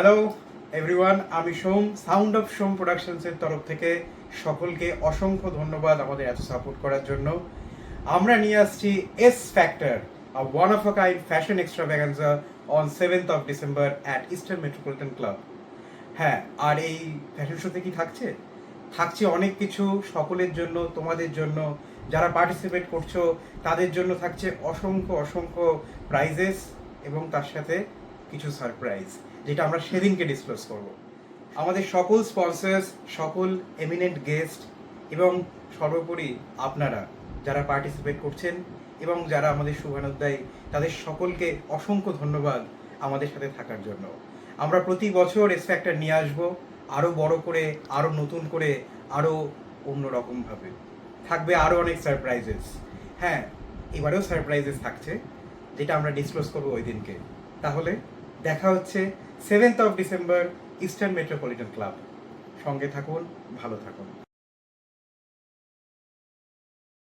Hello everyone আমি সোম sound of সোম প্রোডাকশনসের তরফ থেকে সকলকে অসংখ্য ধন্যবাদ আমাদের এত সাপোর্ট করার জন্য। আমরা নিয়ে আসছি S factor a one of a kind fashion extravaganza on 7th of December at eastern Metropolitan club হ্যাঁ আর এই ফ্যাশন শোতে কি থাকছে? থাকছে অনেক কিছু সকলের জন্য, তোমাদের জন্য। যারা পার্টিসিপেট করছ, তাদের জন্য থাকছে অসংখ্য অসংখ্য প্রাইজেস এবং তার সাথে কিছু সারপ্রাইজ যেটা আমরা সেদিনকে ডিসক্লোজ করব। আমাদের সকল স্পন্সার্স সকল এমিনেন্ট গেস্ট এবং সর্বোপরি আপনারা যারা পার্টিসিপেট করছেন এবং যারা আমাদের শুভানুদ্দায়ী তাদের সকলকে অসংখ্য ধন্যবাদ আমাদের সাথে থাকার জন্য। আমরা প্রতি বছর এস ফ্যাক্টর নিয়ে আসব আরও বড় করে আরও নতুন করে আরও অন্যরকমভাবে। থাকবে আরও অনেক সারপ্রাইজেস হ্যাঁ এবারেও সারপ্রাইজেস থাকছে, যেটা আমরা ডিসক্লোজ করব ওই দিনকে। তাহলে দেখা হচ্ছে seventh of December eastern metropolitan club সঙ্গে থাকুন ভালো থাকুন।